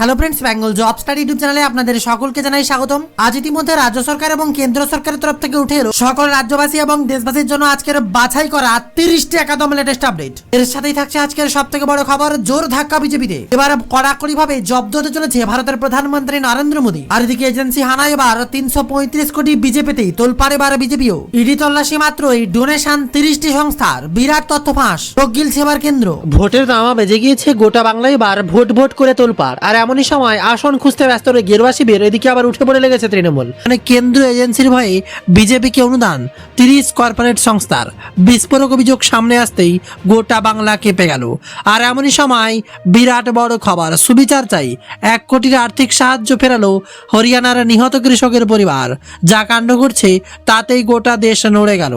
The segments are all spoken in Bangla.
Hello friends Bengal job study YouTube চ্যানেলে আপনাদের সকলকে জানাই স্বাগতম। আজ ইতিমধ্যে রাজ্য সরকার এবং কেন্দ্র সরকারের তরফ থেকে উঠে এলো সকল রাজ্যবাসী এবং দেশবাসীর জন্য আজকের বাছাই করা তিরিশটি একাদম লেটেস্ট আপডেট এর সাথেই থাকছে আজকের সব থেকে বড় খবর, জোর ধাক্কা বিজেপিতে। এবার কড়াকড়ি ভাবে জব্দ হতে চলেছে ভারতের প্রধানমন্ত্রী নরেন্দ্র মোদী। আর এদিকে এজেন্সি হানা এবার তিনশো পঁয়ত্রিশ কোটি বিজেপিতেই তোলপাড়ে এবার বিজেপিও। ইডি তল্লাশি মাত্রই ডোনেশন তিরিশটি সংস্থার। বিরাট তথ্য ফাঁস। রোগিল সেবার কেন্দ্র। ভোটের দামা বেজে গিয়েছে গোটা বাংলায়, এবার ভোট ভোট করে তোলপাড়। আর এমনই সময় আসন খুঁজতে ব্যস্ত রয়ে গেরুয়া শিবির, এদিকে আবার উঠে পড়ে লেগেছে তৃণমূল। মানে কেন্দ্রীয় এজেন্সির ভয়ে বিজেপিকে অনুদান, তিরিশ কর্পোরেট সংস্থার। বিস্ফোরক অভিযোগ সামনে আসতেই গোটা বাংলা কেঁপে গেল। আর এমনই সময় বিরাট বড় খবর, সুবিচার চাই, এক কোটির আর্থিক সাহায্য ফেরালো হরিয়ানার নিহত কৃষকের পরিবার। যা কাণ্ড ঘটছে, তাতেই গোটা দেশ নড়ে গেল।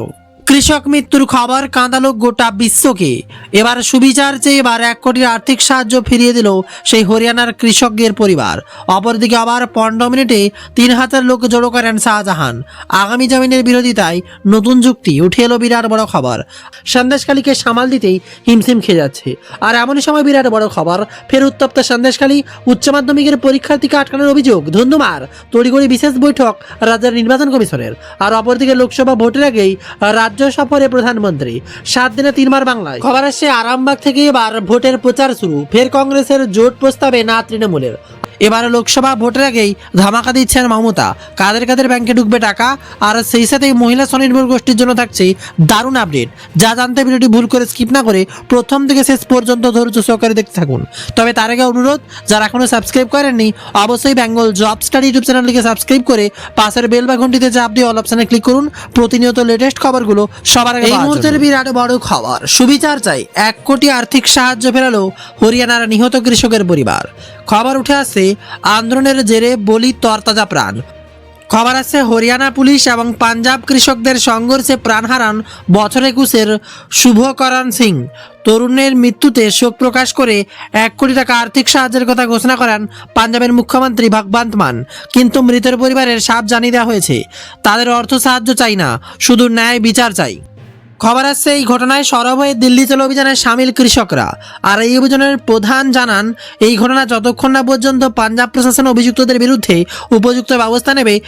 কৃষক মৃত্যুর খবর কাঁদালো গোটা বিশ্বকে। এবার সুবিচার চেয়ে এবার এক কোটির আর্থিক সাহায্য ফিরিয়ে দিল সেই হরিয়ানার কৃষকদের পরিবার। অপরদিকে আবার পনেরো মিনিটে তিন হাজার লোক জড়ো করেন শাহজাহান। আগামী জামিনের বিরোধিতায় নতুন যুক্তি, উঠে এলো বিরাট বড় খবর। সন্দেশখালীকে সামাল দিতেই হিমশিম খেয়ে যাচ্ছে। আর এমনই সময় বিরাট বড় খবর, ফের উত্তপ্ত সন্দেশখালী উচ্চ মাধ্যমিকের পরীক্ষার্থীকে আটকানোর অভিযোগ। ধুন্ধুমার তড়িগড়ি বিশেষ বৈঠক রাজ্যের নির্বাচন কমিশনের। আর অপরদিকে লোকসভা ভোটের আগেই রাজ্য সফরে প্রধানমন্ত্রী। সাত দিনে তিনবার বাংলায়। খবর আসছে আরামবাগ থেকে এবার ভোটের প্রচার শুরু। ফের কংগ্রেসের জোট প্রস্তাবে না তৃণমূলের। এবার লোকসভা ভোটের আগেই ধামাকা দিচ্ছেন মমতা। কাদের কাদের ব্যাংকে ঢুকবে টাকা? আর সেই সাথেই মহিলা স্বনির্ভর গোষ্ঠীর জন্য থাকছে দারুণ আপডেট যা জানতে ভিডিওটি ভুল করে স্কিপ না করে প্রথম থেকে শেষ পর্যন্ত ধৈর্য সহকারে দেখতে থাকুন। তবে তার আগে অনুরোধ যারা এখনও সাবস্ক্রাইব করেননি অবশ্যই বেঙ্গল জব স্টাডি ইউটিউব চ্যানেলটিকে সাবস্ক্রাইব করে পাশের বেল বা ঘন্টিতে চাপ দিয়ে অল অপশনে ক্লিক করুন। প্রতিনিয়ত লেটেস্ট খবরগুলো সবার আগে এই মুহূর্তের বিরাট বড় খবর। সুবিচার চাই। এক কোটি আর্থিক সাহায্য ফেরালো হরিয়ানার নিহত কৃষকের পরিবার। খবর উঠে আসছে আন্দোলনের জেরে বলি তরতাজা প্রাণ। খবর আছে, হরিয়ানা পুলিশ এবং পাঞ্জাব কৃষকদের সংঘর্ষে প্রাণ হারান বছর একুশের শুভকরণ সিং। তরুণের মৃত্যুতে শোক প্রকাশ করে এক কোটি টাকা আর্থিক সাহায্যের কথা ঘোষণা করেন পাঞ্জাবের মুখ্যমন্ত্রী ভগবন্ত মান। কিন্তু মৃতের পরিবারের সাপ জানিয়ে দেওয়া হয়েছে, তাদের অর্থ সাহায্য চাই না, শুধু ন্যায় বিচার চাই। খবর আসছে এই ঘটনায় সরব হয়ে দিল্লি চলো অভিযানে সামিল কৃষকরা। আর এই অভিযানের প্রধান জানান, এই ঘটনা যতক্ষণ না পর্যন্ত পাঞ্জাব প্রশাসন অভিযুক্তদের বিরুদ্ধে উপযুক্ত ব্যবস্থা নেবে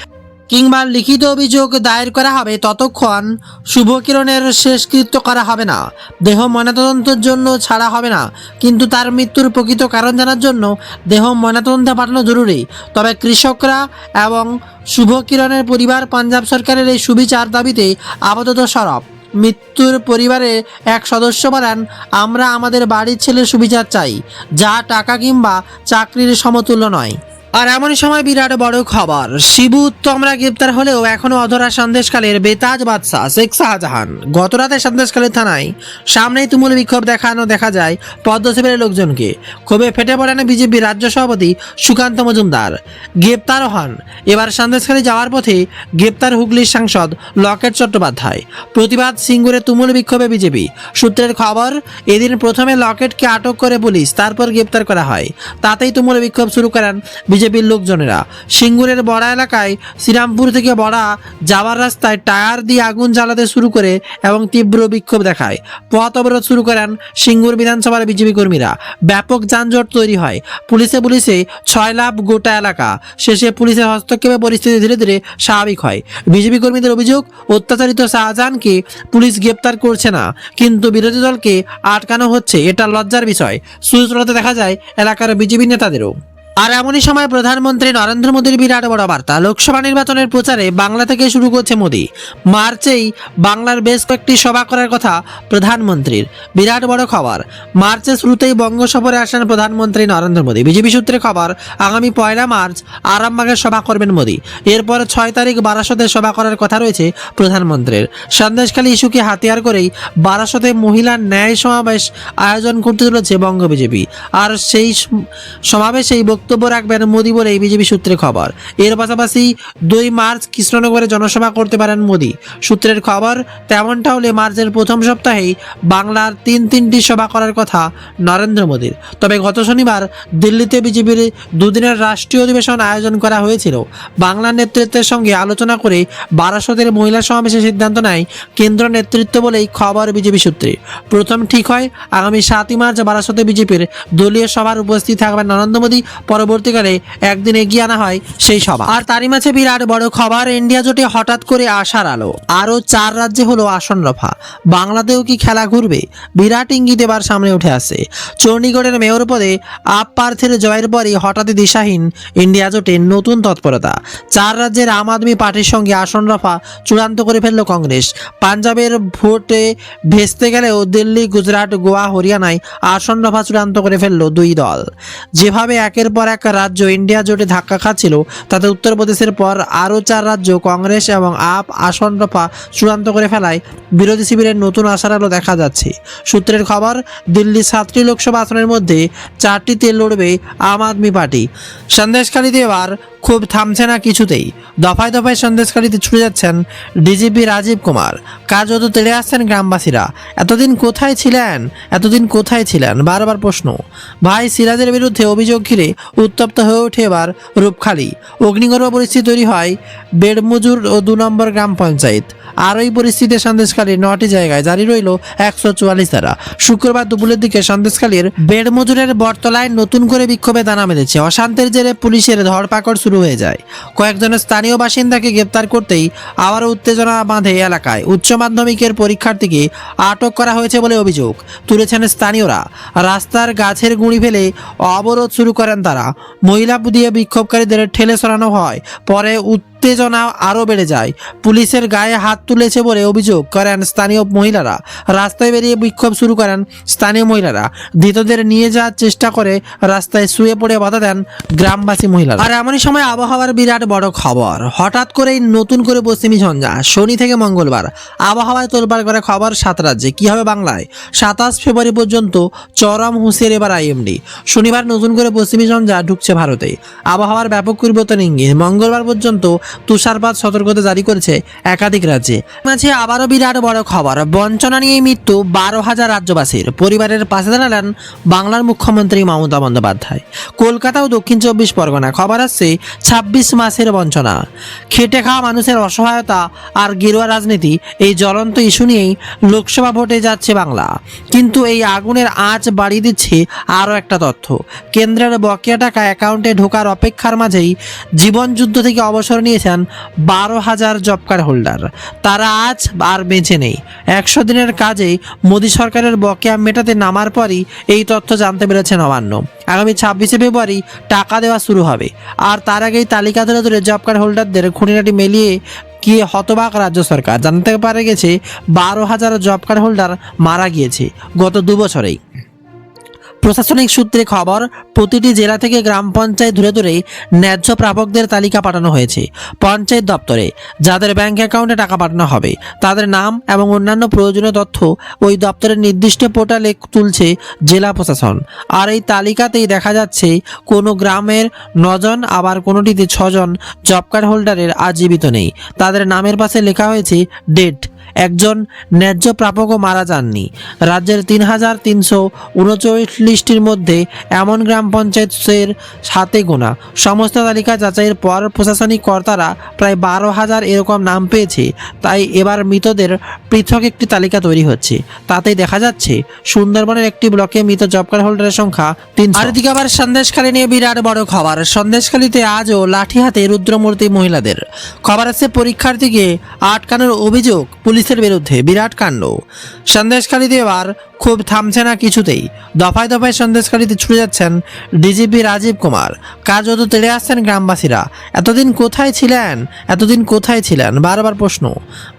কিংবা লিখিত অভিযোগ দায়ের করা হবে, ততক্ষণ শুভকিরণের শেষকৃত্য করা হবে না। দেহ ময়নাতদন্তের জন্য ছাড়া হবে না। কিন্তু তার মৃত্যুর প্রকৃত কারণ জানার জন্য দেহ ময়নাতদন্তে পাঠানো জরুরি। তবে কৃষকরা এবং শুভকিরণের পরিবার পাঞ্জাব সরকারের এই সুবিচার দাবিতে আপাতত সরব। মৃত্যুর পরিবারে এক সদস্য বলেন, আমরা আমাদের বাড়ির ছেলের সুবিচার চাই, যা টাকা কিংবা চাকরির সমতুল্য নয়। আর এমন সময় বিরাট বড় খবর। শিবু তোমরা গ্রেপ্তার হলেও এখনও অধরা সন্দেশকালের বেতাজ বাদশাহ শেখ শাহজাহান। গতরাতে সন্দেশকালের থানায় সামনেই তুমুল বিক্ষোভ দেখানো দেখা যায় পদ্মশিবিরের লোকজনকে। ক্ষোভে ফেটে পড়েন বিজেপি রাজ্য সভাপতি সুকান্ত মজুমদার। গ্রেপ্তার হন। এবার সন্দেশখালী যাওয়ার পথে গ্রেপ্তার হুগলির সাংসদ লকেট চট্টোপাধ্যায়। প্রতিবাদ সিঙ্গুরে তুমুল বিক্ষোভে বিজেপি। সূত্রের খবর, এদিন প্রথমে লকেটকে আটক করে পুলিশ, তারপর গ্রেপ্তার করা হয়। তাতেই তুমুল বিক্ষোভ শুরু করেন বিজেপির লোকজনেরা। সিঙ্গুরের বড়া এলাকায় শ্রীরামপুর থেকে বড়া যাওয়ার রাস্তায় টায়ার দিয়ে আগুন জ্বালাতে শুরু করে এবং তীব্র বিক্ষোভ দেখায়। পথ অবরোধ শুরু করেন সিঙ্গুর বিধানসভার বিজেপি কর্মীরা। ব্যাপক যানজট তৈরি হয়। পুলিশে পুলিশে ছয় লাভ গোটা এলাকা। শেষে পুলিশের হস্তক্ষেপে পরিস্থিতি ধীরে ধীরে স্বাভাবিক হয়। বিজেপি কর্মীদের অভিযোগ, অত্যাচারিত শাহজাহানকে পুলিশ গ্রেপ্তার করছে না। কিন্তু বিরোধী দলকে আটকানো হচ্ছে, এটা লজ্জার বিষয়। সূত্রতে দেখা যায়, এলাকার বিজেপি নেতাদেরও। আর এমনই সময় প্রধানমন্ত্রী নরেন্দ্র মোদীর বিরাট বড় বার্তা। লোকসভা নির্বাচনের প্রচারে বাংলা থেকে শুরু করছে মোদী। মার্চেই বাংলার বেশ কয়েকটি সভা করার কথা প্রধানমন্ত্রীর। বিরাট বড় খবর। মার্চের শুরুতেই বঙ্গ সফরে আসেন প্রধানমন্ত্রী নরেন্দ্র মোদী। বিজেপি সূত্রে খবর, আগামী পয়লা মার্চ আরামবাগের সভা করবেন মোদী। এরপর ছয় তারিখ বারাসতে সভা করার কথা রয়েছে প্রধানমন্ত্রীর। সন্দেশখালী ইস্যুকে হাতিয়ার করেই বারাসতে মহিলা ন্যায় সমাবেশ আয়োজন করতে চলেছে বঙ্গ বিজেপি। আর সেই সমাবেশেই বক্তব্য রাখবেন মোদী বলে বিজেপি সূত্রে খবর। এর পাশাপাশি দুই মার্চ কৃষ্ণনগরে জনসভা করতে পারেন মোদী। সূত্রের খবর তেমনটা হলে মার্চের প্রথম সপ্তাহেই বাংলার তিন তিনটি সভা করার কথা নরেন্দ্র মোদীর। তবে গত শনিবার দিল্লিতে বিজেপির দুদিনের রাষ্ট্রীয় অধিবেশন আয়োজন করা হয়েছিল। বাংলার নেতৃত্বের সঙ্গে আলোচনা করে বারাসতের মহিলা সমাবেশে সিদ্ধান্ত নেয় কেন্দ্র নেতৃত্ব বলেই খবর বিজেপি সূত্রে। প্রথম ঠিক হয় আগামী সাতই মার্চ বারাসতে বিজেপির দলীয় সভার উপস্থিত থাকবেন নরেন্দ্র মোদী পরবর্তীকালে একদিন এগিয়ে আনা হয় সেই সভা। আর তারই মাঝে বিরাট বড় খবর ইন্ডিয়া জোটে হঠাৎ করে আসার আলো। আরও চার রাজ্যে হলো আসন রফা। বাংলাতেও কি খেলা ঘুরবে? বিরাট ইঙ্গিত এবার সামনে উঠে আসে। চণ্ডীগড়ের মেয়র পদে আপ প্রার্থীর জয়ের পরই হঠাৎই দিশাহীন ইন্ডিয়া জোটে নতুন তৎপরতা। চার রাজ্যের আম আদমি পার্টির সঙ্গে আসন রফা চূড়ান্ত করে ফেলল কংগ্রেস। পাঞ্জাবের ভোটে ভেস্তে গেলেও দিল্লি, গুজরাট, গোয়া, হরিয়ানায় আসন রফা চূড়ান্ত করে ফেলল দুই দল। যেভাবে একের পর এক রাজ্য ইন্ডিয়া জোটে ধাক্কা খাচ্ছিল। তাতে উত্তরপ্রদেশের পর আরও চার রাজ্য কংগ্রেস এবং আপ আসন রফা চূড়ান্ত করে ফেলায় বিরোধী শিবিরের নতুন আশার আলো দেখা যাচ্ছে। সূত্রের খবর, দিল্লি সাতটি লোকসভা আসনের মধ্যে চারটিতে লড়বে আম আদমি পার্টি। সন্দেশকারীতে এবার খুব থামছে না কিছুতেই। দফায় দফায় সন্দেশকারীতে ছুটে যাচ্ছেন ডিজিপি রাজীব কুমার। কার্যত তেড়ে আসছেন গ্রামবাসীরা। এতদিন কোথায় ছিলেন? এতদিন কোথায় ছিলেন? বারবার প্রশ্ন। ভাই, সিরাজের বিরুদ্ধে অভিযোগ ঘিরে উত্তপ্ত হয়ে ওঠে এবার রূপখালী। অগ্নিগর্ভ পরিস্থিতি তৈরি হয় বেড়মজুর ও দু নম্বর গ্রাম পঞ্চায়েত। আর ওই পরিস্থিতিতে সন্দেশখালীর নটি জায়গায় জারি রইল একশো চুয়াল্লিশ ধারা। শুক্রবার দুপুরের দিকে সন্দেশখালীর বেড়মজুরের বটতলায় নতুন করে বিক্ষোভে দানা বেঁধেছে অশান্তির জেরে পুলিশের ধরপাকড় শুরু হয়ে যায়। কয়েকজনের স্থানীয় বাসিন্দাকে গ্রেপ্তার করতেই আবারও উত্তেজনা বাঁধে এলাকায়। উচ্চ মাধ্যমিকের পরীক্ষার্থীকে আটক করা হয়েছে বলে অভিযোগ তুলেছেন স্থানীয়রা। রাস্তার গাছের গুঁড়ি ফেলে অবরোধ শুরু করেন তারা। মহিলা দিয়ে বিক্ষোভকারীদের ঠেলে সরানো হয়। পরে উত্তেজনা আরও বেড়ে যায়। পুলিশের গায়ে হাত তুলেছে বলে অভিযোগ করেন স্থানীয় মহিলারা। রাস্তায় বেরিয়ে বিক্ষোভ শুরু করেন স্থানীয় মহিলারা। ধৃতদের নিয়ে যাওয়ার চেষ্টা করে রাস্তায় শুয়ে পড়ে বাধা দেন গ্রামবাসী মহিলারা। আর এমনই সময় আবহাওয়ার বিরাট বড় খবর। হঠাৎ করেই নতুন করে পশ্চিমী ঝঞ্ঝা। শনি থেকে মঙ্গলবার। আবহাওয়ায় তোলপাড় করে খবর সাত রাজ্যে। কি হবে বাংলায়? সাতাশ ফেব্রুয়ারি পর্যন্ত চরম হুঁশিয়ার এবার আইএমডি। শনিবার নতুন করে পশ্চিমী ঝঞ্ঝা ঢুকছে ভারতে। আবহাওয়ার ব্যাপক পরিবর্তন ইঙ্গিত। মঙ্গলবার পর্যন্ত তুষারপাত সতর্কতা জারি করেছে একাধিক রাজ্যে। মাঝে আবারও বিরাট বড় খবর, বঞ্চনা নিয়ে মৃত্যু বারো হাজার রাজ্যবাসীর। পরিবারের পাশে দাঁড়ালেন বাংলার মুখ্যমন্ত্রী মমতা বন্দ্যোপাধ্যায়। কলকাতা ও দক্ষিণ চব্বিশ পরগনা খবর আসছে ছাব্বিশ মাসের বঞ্চনা। খেটে খাওয়া মানুষের অসহায়তা আর গেরুয়া রাজনীতি এই জ্বলন্ত ইস্যু নিয়েই লোকসভা ভোটে যাচ্ছে বাংলা। কিন্তু এই আগুনের আঁচ বাড়িয়ে দিচ্ছে আরও একটা তথ্য। কেন্দ্রের বকেয়া টাকা অ্যাকাউন্টে ঢোকার অপেক্ষার মাঝেই জীবনযুদ্ধ থেকে অবসর নিয়েছেন বারো হাজার জব কার্ড হোল্ডার। তারা আজ আর বেঁচে নেই। একশো দিনের কাজে মোদী সরকারের বকেয়া মেটাতে নামার পরই এই তথ্য জানতে পেরেছে নবান্ন আগামী ছাব্বিশে ফেব্রুয়ারি টাকা দেওয়া শুরু হবে। আর তার আগেই তালিকা ধরে ধরে জব কার্ড হোল্ডারদের খুঁটিনাটি মেলিয়ে গিয়ে হতবাক রাজ্য সরকার। জানতে পারে গেছে, বারো হাজার জব কার্ড হোল্ডার মারা গিয়েছে গত দু বছরেই। প্রশাসনিক সূত্রে খবর, প্রতিটি জেলা থেকে গ্রাম পঞ্চায়েত ধরে ধরে ন্যায্য প্রাপকদের তালিকা পাঠানো হয়েছে পঞ্চায়েত দপ্তরে। যাদের ব্যাংক অ্যাকাউন্টে টাকা পাঠানো হবে, তাদের নাম এবং অন্যান্য প্রয়োজনীয় তথ্য ওই দপ্তরের নির্দিষ্ট পোর্টালে তুলছে জেলা প্রশাসন। আর এই তালিকাতেই দেখা যাচ্ছে, কোনো গ্রামের নজন আবার কোনোটিতে ছজন জব কার্ড হোল্ডারের আজীবিত নেই। তাদের নামের পাশে লেখা হয়েছে, ডেট। একজন ন্যায্য প্রাপকও মারা যাননি। রাজ্যের তিন হাজার তিনশো উনচল্লিশটির মধ্যে এমন গ্রাম পঞ্চায়েতের সাথে গোনা। সমস্ত তালিকা যাচাইয়ের পর প্রশাসনিক কর্তারা প্রায় বারো হাজার এরকম নাম পেয়েছে। তাই এবার মৃতদের পৃথক একটি তালিকা তৈরি হচ্ছে। তাতে দেখা যাচ্ছে, সুন্দরবনের একটি ব্লকে মৃত জব কার্ড হোল্ডারের সংখ্যা তিন আর আবার সন্দেশখালী নিয়ে বিরাট বড় খবর। সন্দেশখালীতে আজও লাঠি হাতে রুদ্রমূর্তি মহিলাদের। খবর আছে, পরীক্ষার্থীকে আটকানোর অভিযোগ পুলিশের বিরুদ্ধে বিরাট কাণ্ড। সন্দেশখালীতে এবার খুব থামছে না কিছুতেই। দফায় দফায় সন্দেশখালীতে ছুটে যাচ্ছেন ডিজিপি রাজীব কুমার। কাজ কার্যত তেড়ে আসছেন গ্রামবাসীরা। এতদিন কোথায় ছিলেন? এতদিন কোথায় ছিলেন? বারবার প্রশ্ন।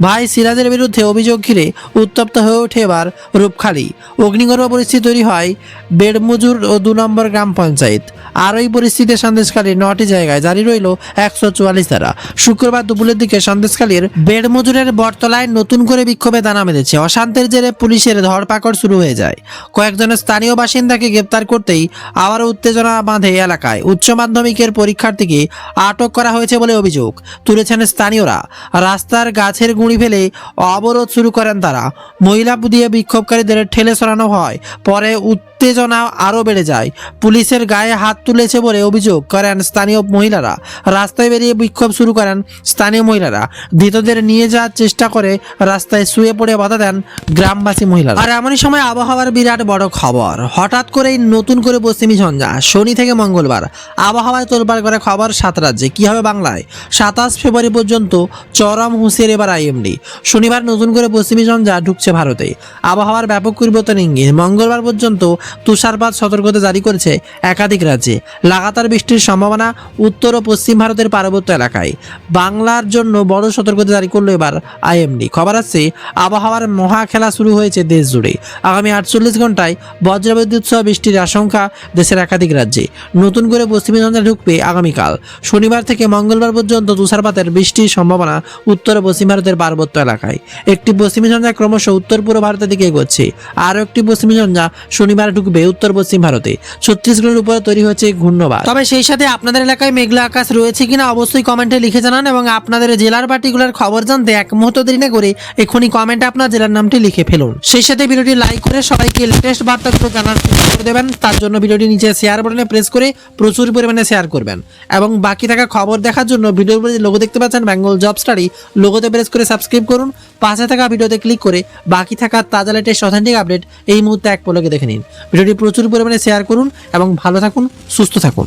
ভাই সিরাজের বিরুদ্ধে অভিযোগ ঘিরে উত্তপ্ত হয়ে ওঠে এবার রূপখালী। অগ্নিগর্ভ পরিস্থিতি তৈরি হয় বেড়মজুর ও দু নম্বর গ্রাম পঞ্চায়েত। আর ওই পরিস্থিতিতে সন্দেশখালীর নটি জায়গায় জারি রইল একশো চুয়াল্লিশ ধারা। শুক্রবার দুপুরের দিকে সন্দেশখালীর বেড়মজুরের বটতলায় নতুন করে বিক্ষোভে দানা বেঁধেছে অশান্তির জেরে পুলিশের ধরপাকড় শুরু হয়ে যায়। কয়েকজনের স্থানীয় বাসিন্দাকে গ্রেপ্তার করতেই আবারও উত্তেজনা বাঁধে এলাকায়। উচ্চ মাধ্যমিকের পরীক্ষার্থীকে আটক করা হয়েছে বলে অভিযোগ তুলেছেন স্থানীয়রা। রাস্তার গাছের গুঁড়ি ফেলে অবরোধ শুরু করেন তারা। মহিলা দিয়ে বিক্ষোভকারীদের ঠেলে সরানো হয়, পরে উত্তেজনা আরও বেড়ে যায়। পুলিশের গায়ে হাত তুলেছে বলে অভিযোগ করেন স্থানীয় মহিলারা। রাস্তায় বেরিয়ে বিক্ষোভ শুরু করেন স্থানীয় মহিলারা। ধৃতদের নিয়ে যাওয়ার চেষ্টা করে রাস্তায় শুয়ে পড়ে বাধা দেন গ্রামবাসী মহিলারা। আর এমনই সময় আবহাওয়ার বিরাট বড় খবর। হঠাৎ করেই নতুন করে পশ্চিমী ঝঞ্ঝা। শনি থেকে মঙ্গলবার। আবহাওয়ায় তোলপাড় করে খবর সাত রাজ্যে। কি হবে বাংলায়? সাতাশ ফেব্রুয়ারি পর্যন্ত চরম হুঁশিয়ারি এবার আইএমডি। শনিবার নতুন করে পশ্চিমী ঝঞ্ঝা ঢুকছে ভারতে। আবহাওয়ার ব্যাপক পরিবর্তন ইঙ্গিত। মঙ্গলবার পর্যন্ত তুষারপাত সতর্কতা জারি করেছে একাধিক রাজ্যে। লাগাতার বৃষ্টির সম্ভাবনা উত্তর ও পশ্চিম ভারতের পার্বত্য এলাকায়। বাংলার জন্য বড় সতর্কতা জারি করল এবার আইএমডি। খবর আছে আবহাওয়ার মহা খেলা শুরু হয়েছে দেশ জুড়ে। আগামী আটচল্লিশ ঘন্টায় বজ্রবিদ্যুৎ সহ বৃষ্টির আশঙ্কা দেশের একাধিক রাজ্যে। নতুন করে পশ্চিমী ঝঞ্ঝা ঢুকবে আগামীকাল। শনিবার থেকে মঙ্গলবার পর্যন্ত তুষারপাতের বৃষ্টির সম্ভাবনা উত্তর ও পশ্চিম ভারতের পার্বত্য এলাকায়। একটি পশ্চিমী ঝঞ্ঝা ক্রমশ উত্তর পূর্ব ভারতের দিকে এগোচ্ছে। আরও একটি পশ্চিমী ঝঞ্ঝা শনিবার ঢুকবে উত্তর পশ্চিম ভারতে। ছত্তিশগড়ের উপরে তৈরি হয়েছে ঘূর্ণবাদ তবে সেই সাথে আপনাদের এলাকায় মেঘলা আকাশ রয়েছে কিনা অবশ্যই কমেন্টে লিখে জানান এবং আপনাদের জেলার পার্টিকুলার খবর জানতে এক মুহূর্ত দেরি না করে এখনই কমেন্টে আপনার জেলার নামটি লিখে ফেলুন। সেই সাথে ভিডিওটি লাইক করে সবাইকে লেটেস্ট বার্তাগুলো জানার সুযোগ করে দেবেন। তার জন্য ভিডিওটি নিচে শেয়ার বাটনে প্রেস করে প্রচুর পরিমাণে শেয়ার করবেন। এবং বাকি থাকা খবর দেখার জন্য ভিডিওর উপরে লোগো দেখতে পাচ্ছেন বেঙ্গল জব স্টাডি লোগোতে প্রেস করে সাবস্ক্রাইব করুন। পাশে থাকা ভিডিওতে ক্লিক করে বাকি থাকা তাজা লেটেস্ট অথেন্টিক আপডেট এই মুহূর্তে এক পলকে দেখে নিন। ভিডিওটি প্রচুর পরিমাণে শেয়ার করুন এবং ভালো থাকুন সুস্থ থাকুন।